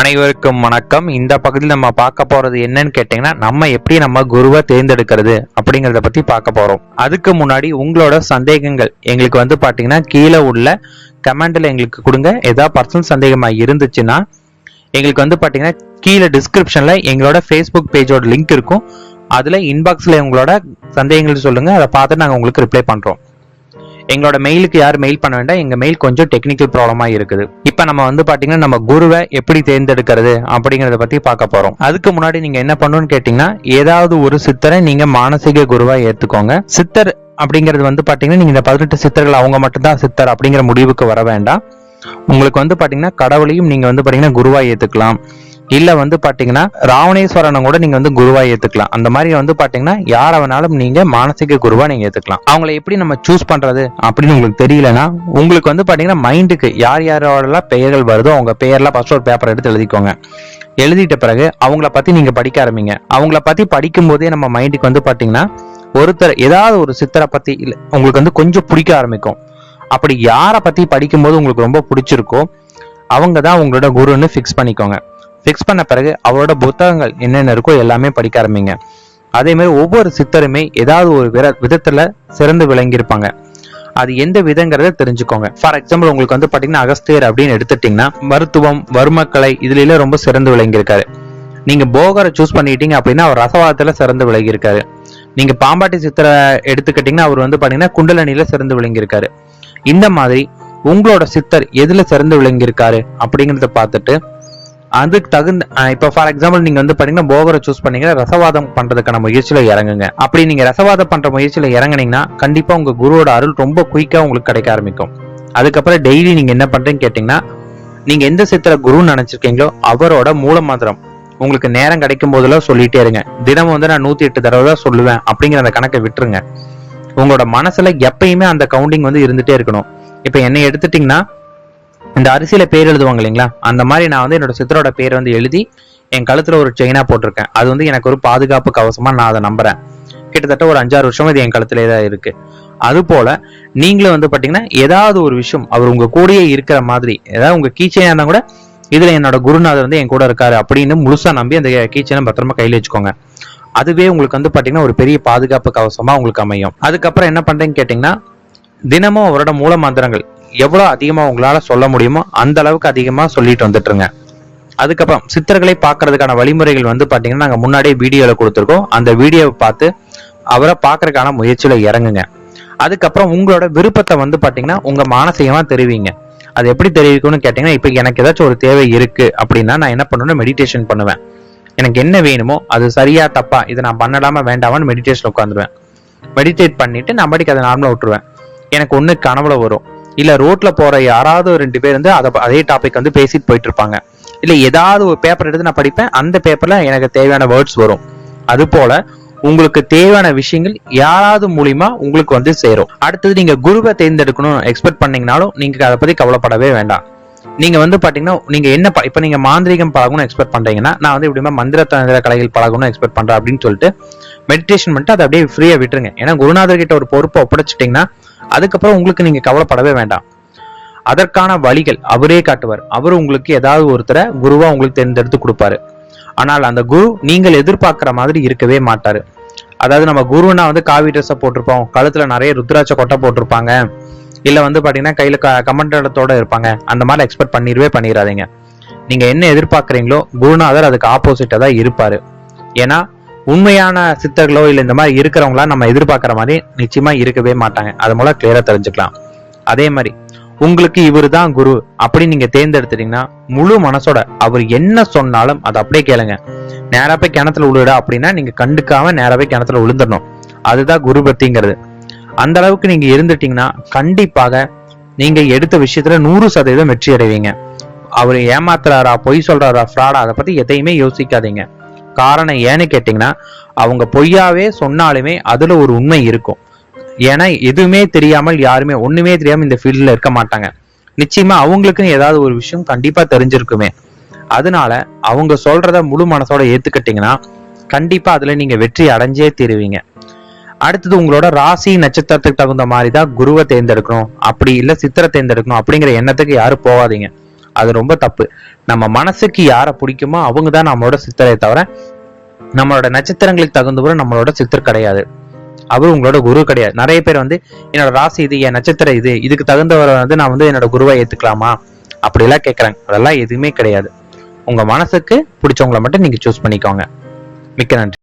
அனைவருக்கும் வணக்கம். இந்த பகுதியில் நம்ம பார்க்க போறது என்னன்னு கேட்டீங்கன்னா நம்ம எப்படி நம்ம குருவை தேர்ந்தெடுக்கிறது அப்படிங்கறத பத்தி பார்க்க போறோம். அதுக்கு முன்னாடி உங்களோட சந்தேகங்கள். எங்களுக்கு வந்து பாத்தீங்கன்னா கீழே உள்ள கமெண்ட்ல எங்களுக்கு கொடுங்க. ஏதாவது பர்சனல் சந்தேகமா இருந்துச்சுன்னா எங்களுக்கு வந்து பாத்தீங்கன்னா கீழே டிஸ்கிரிப்ஷன்ல எங்களோட ஃபேஸ்புக் பேஜோட லிங்க் இருக்கும். அதுல இன்பாக்ஸ்ல உங்களோட சந்தேகங்கள் சொல்லுங்க. அதை பார்த்து நாங்க உங்களுக்கு ரிப்ளை பண்றோம். எங்களோட மெயிலுக்கு யார் மெயில் பண்ண வேண்டாம் எங்க மெயில் கொஞ்சம் டெக்னிக்கல் ப்ராப்ளமா இருக்குது. இப்போ நம்ம வந்து பாத்தீங்கன்னா நம்ம குருவை எப்படி தேர்ந்தெடுக்கிறது அப்படிங்கறத பத்தி பார்க்க போறோம். அதுக்கு முன்னாடி நீங்க என்ன பண்ணணும்னு கேட்டீங்கன்னா ஏதாவது ஒரு சித்தரை நீங்க மானசீக குருவா ஏத்துக்கோங்க. சித்தர் அப்படிங்கிறது வந்து பாத்தீங்கன்னா நீங்க இந்த பதினெட்டு சித்தர்கள் அவங்க மட்டும்தான் சித்தர் அப்படிங்கிற முடிவுக்கு வர வேண்டாம். உங்களுக்கு வந்து பாத்தீங்கன்னா கடவுளையும் நீங்க வந்து பாத்தீங்கன்னா குருவா ஏத்துக்கலாம். இல்ல வந்து பாத்தீங்கன்னா ராவணேஸ்வரனை கூட நீங்க வந்து குருவா ஏத்துக்கலாம். அந்த மாதிரி வந்து பாத்தீங்கன்னா யார வேணாலும் நீங்க மானசீக குருவா நீங்க ஏத்துக்கலாம். அவங்கள எப்படி நம்ம சூஸ் பண்றது அப்படின்னு உங்களுக்கு தெரியலனா உங்களுக்கு வந்து பாத்தீங்கன்னா மைண்டுக்கு யார் யாரோடலாம் பெயர்கள் வருதோ அவங்க பெயர்லாம் ஃபர்ஸ்ட் ஒரு பேப்பர் எடுத்து எழுதிக்கோங்க. எழுதிட்ட பிறகு அவங்கள பத்தி நீங்க படிக்க ஆரம்பிங்க. அவங்கள பத்தி படிக்கும் போதே நம்ம மைண்டுக்கு வந்து பாத்தீங்கன்னா ஒருத்தர் ஏதாவது ஒரு சித்தரை பத்தி இல்லை உங்களுக்கு வந்து கொஞ்சம் பிடிக்க ஆரம்பிக்கும். அப்படி யாரை பத்தி படிக்கும்போது உங்களுக்கு ரொம்ப பிடிச்சிருக்கோ அவங்க தான் உங்களோட குருன்னு ஃபிக்ஸ் பண்ணிக்கோங்க. ஃபிக்ஸ் பண்ண பிறகு அவரோட புத்தகங்கள் என்னென்ன இருக்கோ எல்லாமே படிக்க ஆரம்பிங்க. அதே மாதிரி ஒவ்வொரு சித்தருமே ஏதாவது ஒரு விர விதத்துல சிறந்து விளங்கியிருப்பாங்க. அது எந்த விதங்கிறத தெரிஞ்சுக்கோங்க. ஃபார் எக்ஸாம்பிள் உங்களுக்கு வந்து பார்த்தீங்கன்னா அகஸ்தியர் அப்படின்னு எடுத்துட்டீங்கன்னா மருத்துவம் வர்மக்கலை இதுல ரொம்ப சிறந்து விளங்கியிருக்காரு. நீங்க போகரை சூஸ் பண்ணிட்டீங்க அப்படின்னா அவர் ரசவாதத்துல சிறந்து விளங்கியிருக்காரு. நீங்க பாம்பாட்டி சித்தரை எடுத்துக்கிட்டீங்கன்னா அவர் வந்து பாத்தீங்கன்னா குண்டலனில சிறந்து விளங்கியிருக்காரு. இந்த மாதிரி உங்களோட சித்தர் எதுல சிறந்து விளங்கியிருக்காரு அப்படிங்கறத பார்த்துட்டு அதுக்கு தகுந்த இப்போ இப்ப ஃபார் எக்ஸாம்பிள் நீங்க வந்து பாத்தீங்கன்னா போகரை சூஸ் பண்ணீங்கன்னா ரசவாதம் பண்றதுக்கான முயற்சியில இறங்குங்க. அப்படி நீங்க ரசவாதம் பண்ற முயற்சியில இறங்குனீங்கன்னா கண்டிப்பா உங்க குருவோட அருள் ரொம்ப குயிக்கா உங்களுக்கு கிடைக்க ஆரம்பிக்கும். அதுக்கப்புறம் டெய்லி நீங்க என்ன பண்றீங்கன்னு கேட்டீங்கன்னா நீங்க எந்த சித்திர குருன்னு நினைச்சிருக்கீங்களோ அவரோட மூல மந்திரம் உங்களுக்கு நேரம் கிடைக்கும் போதெல்லாம் சொல்லிட்டே இருங்க. தினமும் வந்து நான் நூத்தி எட்டு தடவை தான் சொல்லுவேன் அப்படிங்கிற அந்த கணக்கை விட்டுருங்க. உங்களோட மனசுல எப்பயுமே அந்த கவுண்டிங் வந்து இருந்துட்டே இருக்கணும். இப்ப என்னை எடுத்துட்டீங்கன்னா இந்த அரிசியில பேர் எழுதுவாங்க இல்லைங்களா? அந்த மாதிரி நான் வந்து என்னோட சித்தரோட பேர் வந்து எழுதி என் கழுத்துல ஒரு செயினா போட்டிருக்கேன். அது வந்து எனக்கு ஒரு பாதுகாப்பு கவசமா நான் அதை நம்புறேன். கிட்டத்தட்ட ஒரு அஞ்சாறு வருஷம் இது என் கழுத்திலே தான் இருக்கு. அது போல நீங்களும் வந்து பாத்தீங்கன்னா ஏதாவது ஒரு விஷயம் அவர் உங்க கூடயே இருக்கிற மாதிரி ஏதாவது உங்க கீச்சையா இருந்தா கூட இதுல என்னோட குருநாதர் வந்து என் கூட இருக்காரு அப்படின்னு முழுசா நம்பி அந்த கீச்சனை பத்திரமா கையில வச்சுக்கோங்க. அதுவே உங்களுக்கு வந்து பாத்தீங்கன்னா ஒரு பெரிய பாதுகாப்பு கவசமா உங்களுக்கு அமையும். அதுக்கப்புறம் என்ன பண்றேன்னு கேட்டீங்கன்னா தினமும் அவரோட மூல மந்திரங்கள் எவ்வளோ அதிகமாக உங்களால் சொல்ல முடியுமோ அந்த அளவுக்கு அதிகமாக சொல்லிட்டு வந்துட்டுருங்க. அதுக்கப்புறம் சித்தர்களை பார்க்கறதுக்கான வழிமுறைகள் வந்து பார்த்தீங்கன்னா நாங்கள் முன்னாடியே வீடியோவில் கொடுத்துருக்கோம். அந்த வீடியோவை பார்த்து அவரை பார்க்கறதுக்கான முயற்சியில் இறங்குங்க. அதுக்கப்புறம் உங்களோட விருப்பத்தை வந்து பார்த்தீங்கன்னா உங்கள் மானசீகமாக தெரிவிங்க. அது எப்படி தெரிவிக்கணும்னு கேட்டிங்கன்னா இப்போ எனக்கு ஏதாச்சும் ஒரு தேவை இருக்குது அப்படின்னா நான் என்ன பண்ணுவேன்னா மெடிடேஷன் பண்ணுவேன். எனக்கு என்ன வேணுமோ அது சரியா தப்பா இதை நான் பண்ணலாமா வேண்டாமான்னு மெடிடேஷன் உட்காந்துருவேன் மெடிடேட் பண்ணிட்டு நான் படிக்க அதை நார்மலாக விட்டுருவேன். எனக்கு ஒன்று கனவுல வரும். இல்லை ரோட்ல போற யாராவது ஒரு ரெண்டு பேர் வந்து அதை அதே டாபிக் வந்து பேசிட்டு போயிட்டு இருப்பாங்க இல்லை ஏதாவது ஒரு பேப்பர் எடுத்து நான் படிப்பேன் அந்த பேப்பர்ல எனக்கு தேவையான வேர்ட்ஸ் வரும். அது போல உங்களுக்கு தேவையான விஷயங்கள் யாராவது மூலியமா உங்களுக்கு வந்து சேரும். அடுத்தது நீங்க குருவை தேர்ந்தெடுக்கணும் எக்ஸ்பெக்ட் பண்ணீங்கனாலும் நீங்க அதை பத்தி கவலைப்படவே வேண்டாம். நீங்க வந்து பாத்தீங்கன்னா நீங்க என்ன ப- இப்ப நீங்க மாந்திரிகம் பழகணும்னு எக்ஸ்பெக்ட் பண்றீங்கன்னா நான் வந்து இப்படிமா மந்திர தந்திர கலைகள் பழகணும்னு எக்ஸ்பெக்ட் பண்றேன் அப்படின்னு சொல்லிட்டு மெடிடேஷன் பண்ணிட்டு அதை அப்படியே ஃப்ரீயா விட்டுருங்க. ஏன்னா குருநாதர் கிட்ட ஒரு பொறுப்பை ஒப்படைச்சிட்டீங்கன்னா அதுக்கப்புறம் உங்களுக்கு நீங்க கவலைப்படவே வேண்டாம். அதற்கான வழிகள் அவரே காட்டுவார். அவர் உங்களுக்கு ஏதாவது ஒருத்தரை குருவா உங்களுக்கு தேர்ந்தெடுத்து கொடுப்பாரு. ஆனால் அந்த குரு நீங்கள் எதிர்பார்க்கிற மாதிரி இருக்கவே மாட்டாரு. அதாவது நம்ம குருன்னா வந்து காவி ட்ரெஸ்ஸை போட்டிருப்போம். கழுத்துல நிறைய ருத்ராட்ச கொட்டை போட்டிருப்பாங்க. இல்ல வந்து பாத்தீங்கன்னா கையில க கமண்டலத்தோட இருப்பாங்க. அந்த மாதிரி எக்ஸ்பெக்ட் பண்ணிடவே பண்ணிடாதீங்க. நீங்க என்ன எதிர்பார்க்கறீங்களோ குருநாதர் அதுக்கு ஆப்போசிட்டா தான் இருப்பாரு. ஏன்னா உண்மையான சித்தர்களோ இல்லை இந்த மாதிரி இருக்கிறவங்களா நம்ம எதிர்பார்க்குற மாதிரி நிச்சயமா இருக்கவே மாட்டாங்க. அது மூலம் கிளியரா தெரிஞ்சுக்கலாம். அதே மாதிரி உங்களுக்கு இவர் தான் குரு அப்படி நீங்க தேர்ந்தெடுத்துட்டீங்கன்னா முழு மனசோட அவர் என்ன சொன்னாலும் அதை அப்படியே கேளுங்க. நேரா போய் கிணத்துல விழுடா அப்படின்னா நீங்க கண்டுக்காம நேரா போய் கிணத்துல விழுந்துடணும். அதுதான் குரு பக்திங்கிறது. அந்த அளவுக்கு நீங்க இருந்துட்டீங்கன்னா கண்டிப்பாக நீங்க எடுத்த விஷயத்துல நூறு சதவீதம் வெற்றி அடைவீங்க. அவர் ஏமாத்துறாரா பொய் சொல்றாரா ஃப்ராடா அதை பத்தி எதையுமே யோசிக்காதீங்க. காரணம் ஏன்னு கேட்டிங்கன்னா அவங்க பொய்யாவே சொன்னாலுமே அதில் ஒரு உண்மை இருக்கும். ஏன்னா எதுவுமே தெரியாமல் யாருமே ஒன்றுமே தெரியாமல் இந்த ஃபீல்டில் இருக்க மாட்டாங்க. நிச்சயமா அவங்களுக்குன்னு ஏதாவது ஒரு விஷயம் கண்டிப்பாக தெரிஞ்சிருக்குமே. அதனால அவங்க சொல்றத முழு மனசோட ஏத்துக்கிட்டீங்கன்னா கண்டிப்பா அதுல நீங்க வெற்றி அடைஞ்சே தீருவீங்க. அடுத்தது உங்களோட ராசி நட்சத்திரத்துக்கு தகுந்த மாதிரி தான் குருவை தேர்ந்தெடுக்கணும். அப்படி இல்லை சித்திரை தேர்ந்தெடுக்கணும் அப்படிங்கிற எண்ணத்துக்கு யாரும் போகாதீங்க. அது ரொம்ப தப்பு. நம்ம மனசுக்கு யாரை பிடிக்குமோ அவங்க தான் நம்மளோட சித்தரை தவிர நம்மளோட நட்சத்திரங்களுக்கு தகுந்தவரை நம்மளோட சித்தர் கிடையாது. அவர் உங்களோட குரு கிடையாது. நிறைய பேர் வந்து என்னோட ராசி இது என் நட்சத்திரம் இது இதுக்கு தகுந்தவரை வந்து நான் வந்து என்னோட குருவை ஏத்துக்கலாமா? அப்படிலாம் கேட்குறாங்க அதெல்லாம் எதுவுமே கிடையாது. உங்க மனசுக்கு பிடிச்சவங்களை மட்டும் நீங்க சூஸ் பண்ணிக்கோங்க. மிக்க நன்றி.